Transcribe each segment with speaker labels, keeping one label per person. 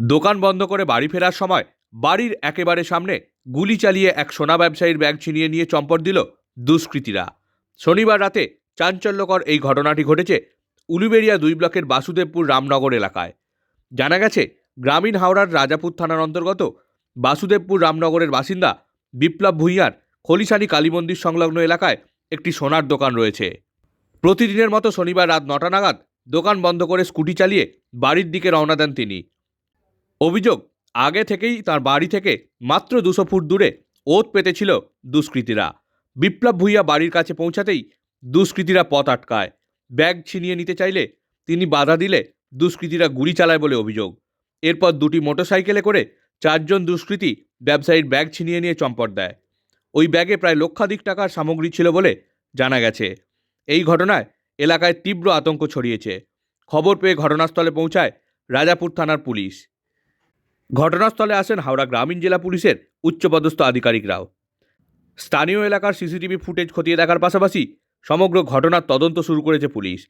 Speaker 1: দোকান বন্ধ করে বাড়ি ফেরার সময় বাড়ির একেবারে সামনে গুলি চালিয়ে এক সোনা ব্যবসায়ীর ব্যাগ ছিনিয়ে নিয়ে চম্পট দিল দুষ্কৃতীরা। শনিবার রাতে চাঞ্চল্যকর এই ঘটনাটি ঘটেছে উলুবেড়িয়া দুই ব্লকের বাসুদেবপুর রামনগর এলাকায়। জানা গেছে, গ্রামীণ হাওড়ার রাজাপুর থানার অন্তর্গত বাসুদেবপুর রামনগরের বাসিন্দা বিপ্লব ভূঁইয়ার খলিশানি কালী মন্দির সংলগ্ন এলাকায় একটি সোনার দোকান রয়েছে। প্রতিদিনের মতো শনিবার রাত নটা নাগাদ দোকান বন্ধ করে স্কুটি চালিয়ে বাড়ির দিকে রওনা দেন তিনি। অভিযোগ আগে থেকেই তার বাড়ি থেকে মাত্র দুশো ফুট দূরে ওত পেতেছিল দুষ্কৃতীরা। বিপ্লব ভূঁইয়া বাড়ির কাছে পৌঁছাতেই দুষ্কৃতীরা পথ আটকায়। ব্যাগ ছিনিয়ে নিতে চাইলে তিনি বাধা দিলে দুষ্কৃতীরা গুলি চালায় বলে অভিযোগ। এরপর দুটি মোটরসাইকেলে করে চারজন দুষ্কৃতী ব্যবসায়ীর ব্যাগ ছিনিয়ে নিয়ে চম্পট দেয়। ওই ব্যাগে প্রায় লক্ষাধিক টাকার সামগ্রী ছিল বলে জানা গেছে। এই ঘটনায় এলাকায় তীব্র আতঙ্ক ছড়িয়েছে। খবর পেয়ে ঘটনাস্থলে পৌঁছায় রাজাপুর থানার পুলিশ। ঘটনাস্থলে আসেন হাওড়া গ্রামীণ জেলা পুলিশের উচ্চপদস্থ আধিকারিকরাও। স্থানীয় এলাকার সিসিটিভি ফুটেজ খতিয়ে দেখার পাশাপাশি সমগ্র ঘটনার তদন্ত শুরু করেছে পুলিশ।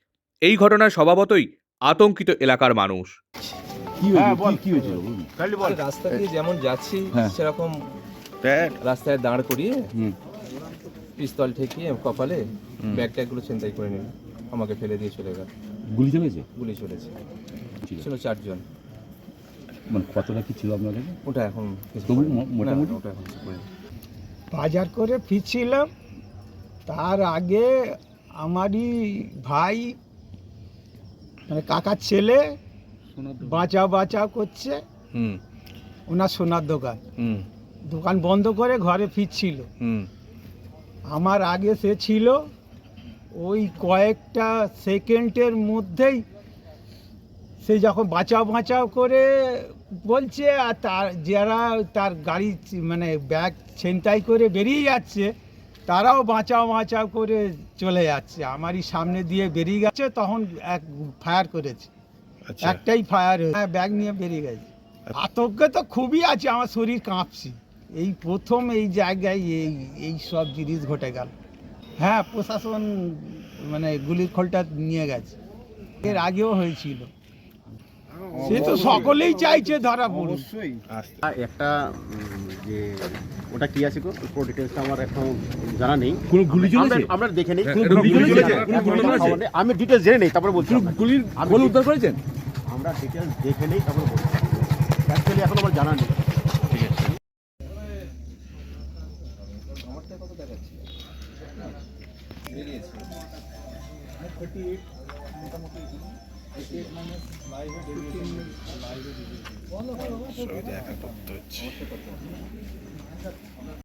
Speaker 1: এই ঘটনায় স্বভাবতই আতঙ্কিত এলাকার মানুষ।
Speaker 2: হ্যাঁ,
Speaker 3: রাস্তা দিয়ে যেমন যাচ্ছি
Speaker 4: হ্যাঁ।
Speaker 3: সেরকম রাস্তায় দাঁড় করিয়ে পিস্তল ঠেকিয়ে কপালে ব্যাগ ট্যাগগুলো ছিনতাই করে নিল। আমাকে ফেলে দিয়ে চলে গেল।
Speaker 4: গুলি চালিয়েছে?
Speaker 3: গুলি চলেছে।
Speaker 4: ছিল
Speaker 3: চারজন।
Speaker 4: মানে কতটা কি ছিল আপনার কাছে
Speaker 3: ওটা এখন
Speaker 4: তবু মোটামুটি?
Speaker 3: ওটা এখন
Speaker 5: বাজার করে ফিরছিলাম। তার আগে আমারই ভাই মানে কাকার ছেলে বাঁচা বাঁচা করছে।
Speaker 3: হুম।
Speaker 5: ওনার সোনার দোকান।
Speaker 3: হুম।
Speaker 5: দোকান বন্ধ করে ঘরে ফিরছিল।
Speaker 3: হুম।
Speaker 5: আমার আগে সে ছিল। ওই কয়েকটা সেকেন্ডের মধ্যেই সে যখন বাঁচাও বাঁচাও করে বলছে আর তার যারা তার গাড়ি মানে ব্যাগ ছিনতাই করে বেরিয়ে যাচ্ছে তারাও বাঁচাও বাঁচাও করে চলে যাচ্ছে। আমারই সামনে দিয়ে বেরিয়ে গেছে তখন এক ফায়ার করেছে।
Speaker 2: আচ্ছা।
Speaker 5: একটাই ফায়ার হ্যাঁ ব্যাগ নিয়ে বেরিয়ে গেছে। আতঙ্কে তো খুবই আছে আমার শরীর কাঁপছে। এই প্রথম এই জায়গায় এই এই সব জিনিস ঘটে গেল। হ্যাঁ প্রশাসন মানে গুলির খোলটা নিয়ে গেছে। এর আগেও হয়েছিল। সে তো সকলেই চাইছে ধরা পড়ুক।
Speaker 2: অবশ্যই।
Speaker 6: একটা যে ওটা কি আছে গো? পুরো ডিটেলসটা আমার এখন জানা নেই।
Speaker 4: কোনো গুলি চলেছে?
Speaker 6: আমরা দেখে নেই।
Speaker 4: কোনো গুলি চলেছে?
Speaker 6: এখন
Speaker 4: গুলি চলেছে?
Speaker 6: আমি ডিটেলস জেনে নেই তারপরে বলছি।
Speaker 4: গুলির গোল উদ্ধার করেছেন?
Speaker 6: আমরা ডিটেলস দেখে নেই তারপরে বলছি। অ্যাকচুয়ালি এখন আমার জানা নেই।
Speaker 2: সবই দেখা করতে হচ্ছে।